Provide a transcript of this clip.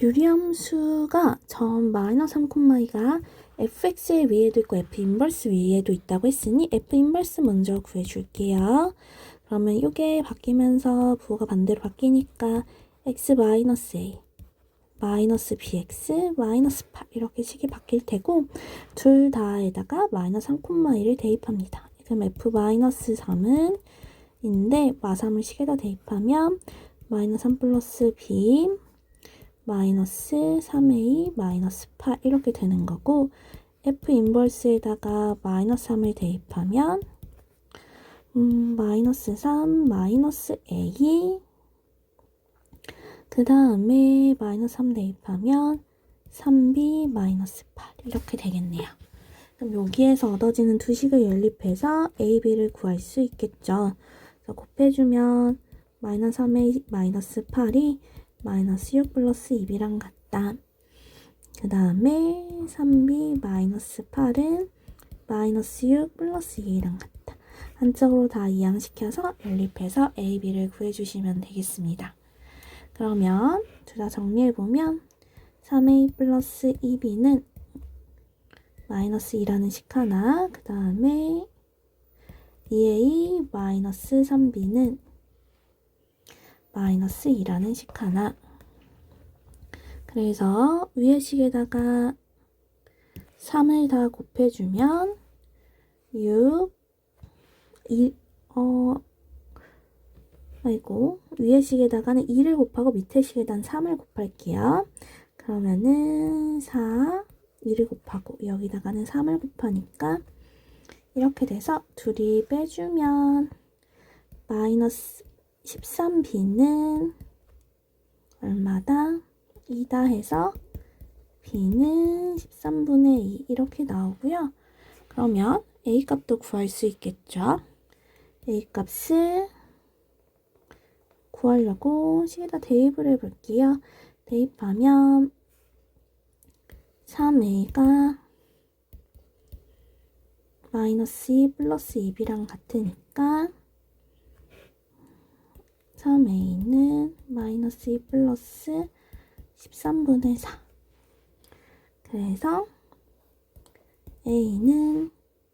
유리함수가 점 마이너스 3,2가 fx의 위에도 있고 f 인버스 위에도 있다고 했으니 f 인버스 먼저 구해줄게요. 그러면 이게 바뀌면서 부호가 반대로 바뀌니까 x 마이너스 a 마이너스 bx 마이너스 8 이렇게 식이 바뀔 테고 둘 다에다가 마이너스 3,1을 대입합니다. 그럼 f 마이너스 3은 인데 마3을 식에다 대입하면 마이너스 3 플러스 b 마이너스 3a 마이너스 8 이렇게 되는 거고 f 인버스에다가 마이너스 3을 대입하면 음, 마이너스 3 마이너스 a 그 다음에 마이너스 3 대입하면 3b 마이너스 8 이렇게 되겠네요. 그럼 여기에서 얻어지는 두 식을 연립해서 a, b를 구할 수 있겠죠. 그래서 곱해주면 마이너스 3a 마이너스 8이 마이너스 6 플러스 2b랑 같다. 그 다음에 3b 마이너스 8은 마이너스 6 플러스 2랑 같다. 한쪽으로 다 이항시켜서 연립해서 a, b를 구해주시면 되겠습니다. 그러면 둘 다 정리해보면 3a 플러스 2b는 마이너스 2라는 식 하나, 그 다음에 2a 마이너스 3b는 마이너스 2라는 식 하나. 그래서 위의 식에다가 3을 다 곱해주면 6, 2, 어, 아이고, 위의 식에다가는 2를 곱하고 밑에 식에다는 3을 곱할게요. 그러면은 4, 2를 곱하고 여기다가는 3을 곱하니까 이렇게 돼서 둘이 빼주면 마이너스 13b는 얼마다? 2다 해서 b는 13분의 2 이렇게 나오고요. 그러면 a 값도 구할 수 있겠죠. a 값을 구하려고 식에다 대입을 해볼게요. 대입하면 3a가 마이너스 2 플러스 2b랑 같으니까 3a는 마이너스 2 플러스 13분의 4 그래서 a는